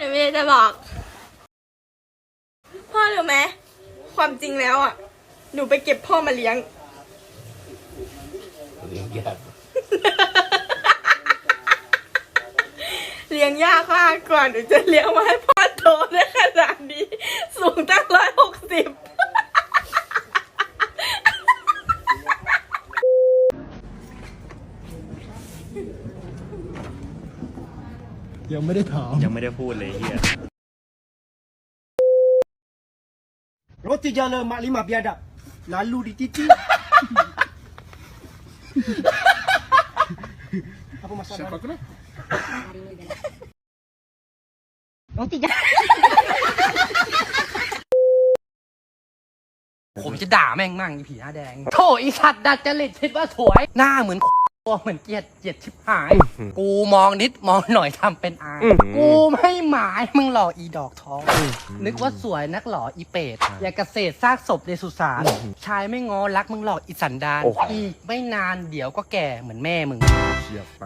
หนูไม่ได้จะบอก พ่อรู้ไหมความจริงแล้วอะ หนูไปเก็บพ่อมาเลี้ยง เลี้ยงยากเลี้ยงยากมากกว่าหนูจะเลี้ยงมาให้พ่อโตได้ขนาดนี้ สูงตั้งร้อยหกสิบ ยังไม่ได้ถามยังไม่ได้พูดเลยเฮีย Roti jala mak lima biadab. Lalu di titi. Apa masalah? Siapa kena? Roti jala. ผมจะด่าแม่งมั่งอีผีหน้าแดง โถอีสัตว์ดัดจริตคิดว่าสวย หน้าเหมือน ตัวเหมือนเกลียดเกลียดชิบหาย กูมองนิดมองหน่อยทำเป็นอายกูไม่หมายมึงหล่ออีดอกทอง นึกว่าสวยนักหล่ออีเป็ดอย่ากเกษตรซากศพในสุสานชายไม่งอรักมึงหล่ออีสันดานอีกไม่นานเดี๋ยวก็แก่เหมือนแม่มึงเชียบไป